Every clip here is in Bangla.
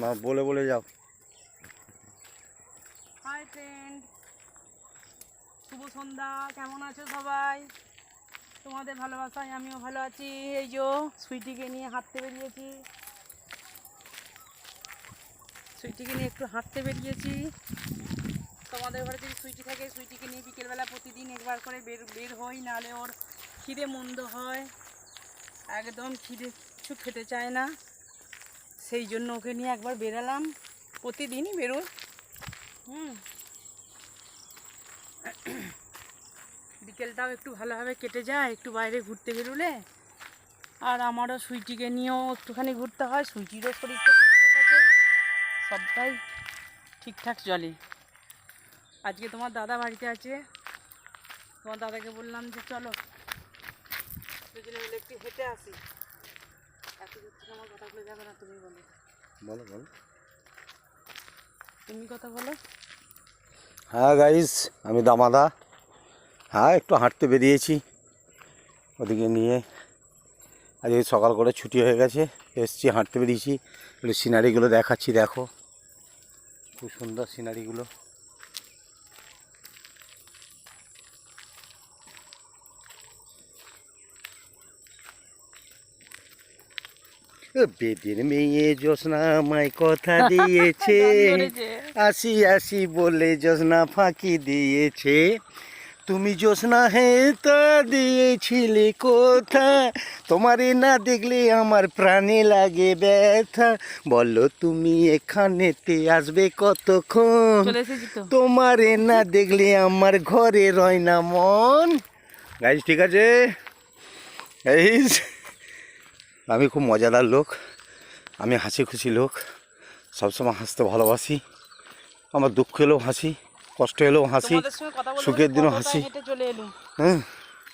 না বলে বলে যাও। হাই ফ্রেন্ড শুভ সন্ধ্যা। কেমন আছো সবাই? তোমাদের ভালোবাসায় আমিও ভালো আছি। এই যে, সুইটিকে নিয়ে হাঁটতে বেরিয়েছি। সুইটিকে নিয়ে একটু হাঁটতে বেরিয়েছি। তোমাদের ঘরে যদি সুইটি থাকে, সুইটিকে নিয়ে বিকেলবেলা প্রতিদিন একবার করে বের বের হই নাহলে ওর খিদে মন্দ হয়। একদম খিদে কিছু খেতে চায় না। সেই জন্য ওকে নিয়ে একবার বেরালাম। প্রতিদিনই বেরোই হুম। বিকেলটাও একটু ভালোভাবে কেটে যায়, একটু বাইরে ঘুরতে বেরোলে। আর আমারও সুইটিকে নিয়েও একটুখানি ঘুরতে হয়, সুইটিরও শরীরটা সুস্থ থাকে। সবটাই ঠিকঠাক চলে। আজকে তোমার দাদা বাড়িতে আছে। তোমার দাদাকে বললাম যে চলো। দুজনে মিলে একটু হেঁটে আসি। এত দূর থেকে আমার কথাগুলো যাবে না তুমি বলো। বলো বলো। তুমি কথা বলো। হ্যাঁ গাইস আমি দামাদা। হ্যাঁ একটু হাঁটতে বেরিয়েছি। ওদিকে নিয়ে আজকে সকাল করে ছুটি হয়ে গেছে এসছি হাঁটতে বেরিয়েছি। একটু সিনারিগুলো দেখাচ্ছি দেখো। খুব সুন্দর সিনারিগুলো বেদের মেয়ে জ্যোৎস্না আমায় কথা দিয়েছে। আসি আসি বলে জ্যোৎস্না ফাঁকি দিয়েছে। তুমি জ্যোৎস্না হে তা দিয়েছিলে কোথা? তোমারে না দেখলে আমার প্রাণে লাগে ব্যথা। বলো তুমি এখানেতে আসবে কতক্ষণ? তোমারে না দেখলে আমার ঘরে রয় না মন। গাইজ ঠিক আছে? গাইজ আমি খুব মজাদার লোক। আমি হাসি খুশি লোক। সবসময় হাসতে ভালোবাসি। আমার দুঃখ এলেও হাসি কষ্ট এলেও হাসি সুখের দিনও হাসি। হ্যাঁ।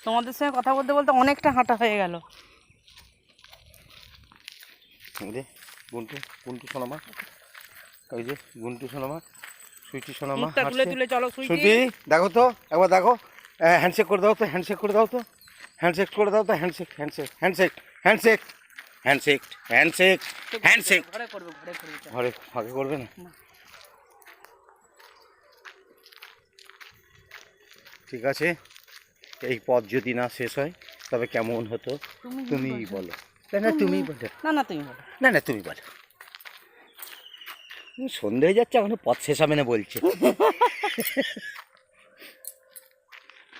তোমাদের সঙ্গে কথা বলতে বলতে অনেকটা হাঁটা হয়ে গেল। গুন্টু গুন্টু সোনামা। ওই যে গুন্টু সোনামা সুইটি সোনামা তুলে তুলে চলো সুইটি। সুইটি দেখো তো একবার দেখো। হ্যান্ডশেক করে দাও তো হ্যান্ডশেক করে দাও তো। হ্যান্ডশেক করে দাও তো handshake handshake handshake handshake handshake handshake handshake. ঘরে করবে ঘরে করবে না। ঠিক আছে এই পথ যদি না শেষ হয় তবে কেমন হতো? তুমি বলো। বলো। না না তুমি বলো। না না তুমি বলো। না না তুমি বলো। সন্ধে হয়ে যাচ্ছে এখনও পথ শেষ হবে না বলছে।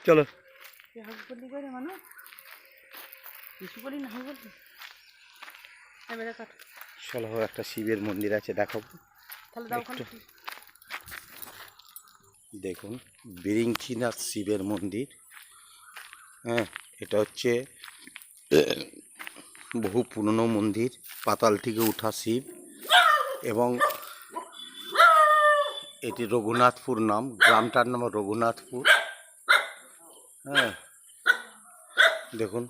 চলো। মানে? কিছু বলি না কাট চলো একটা শিবের মন্দির আছে দেখাবো একটু। দেখুন বিরিংচিনাথ শিবের মন্দির। হ্যাঁ এটা হচ্ছে বহু পুরনো মন্দির পাতাল থেকে উঠা শিব। এবং এটি রঘুনাথপুর নাম গ্রামটার নাম রঘুনাথপুর। হ্যাঁ দেখুন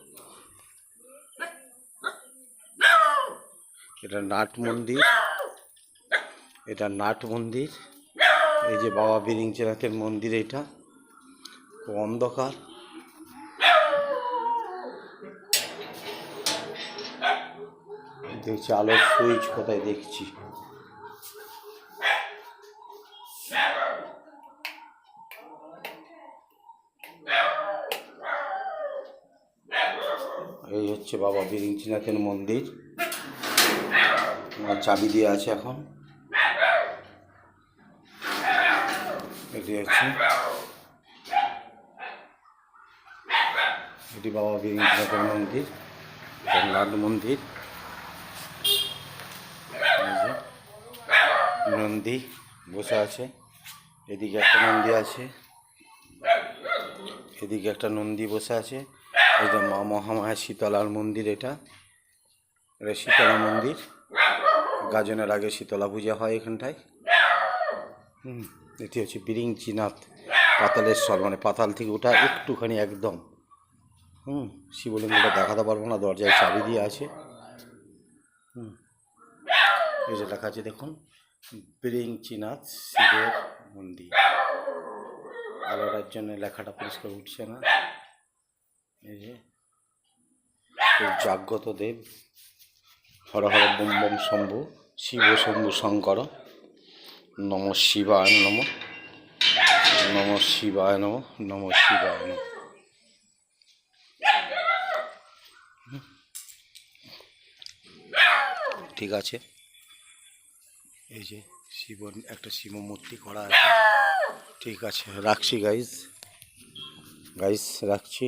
এটা নাট মন্দির। এটা নাট মন্দির। এই যে বাবা বিরিংচেনাথের মন্দির এটা। খুব অন্ধকার। দেখছি আলোর সুইচ কোথায় দেখছি। এই হচ্ছে বাবা বিরিংচিনাথের মন্দির। চাবি দিয়ে আছে এখন। এটি হচ্ছে এটি বাবা বীরেন্দ্রনাথের মন্দির গঙ্গার মন্দির। নন্দী বসে আছে, এদিকে একটা নন্দী আছে, এদিকে একটা নন্দী বসে আছে। যে মা মহামায়া শীতলার মন্দির এটা। এটা শীতলা মন্দির। গাজনের আগে শীতলা পূজা হয় এখানটায়। হুম, এটি হচ্ছে বিরিংচিনাথ পাতালের স্বর মানে পাতাল থেকে ওঠা একটুখানি একদম। হুম, শিবলিঙ্গটা দেখাতে পারব না, দরজায় চাবি দিয়ে আছে। হুম, এই যে লেখা আছে, দেখুন বিরিংচিনাথ শিবের মন্দির। আলোটার জন্য লেখাটা পরিষ্কার উঠছে না। এই যে জাগ্রত দেব। হর হর বম বম শম্ভু, শিব শম্ভু শঙ্কর, নম শিবায় নম নম শিবায় নম নম শিবায় নম। ঠিক আছে। এই যে শিব, একটা শিব মূর্তি করা আছে। ঠিক আছে, রাখছি গাইজ গাইজ রাখছি।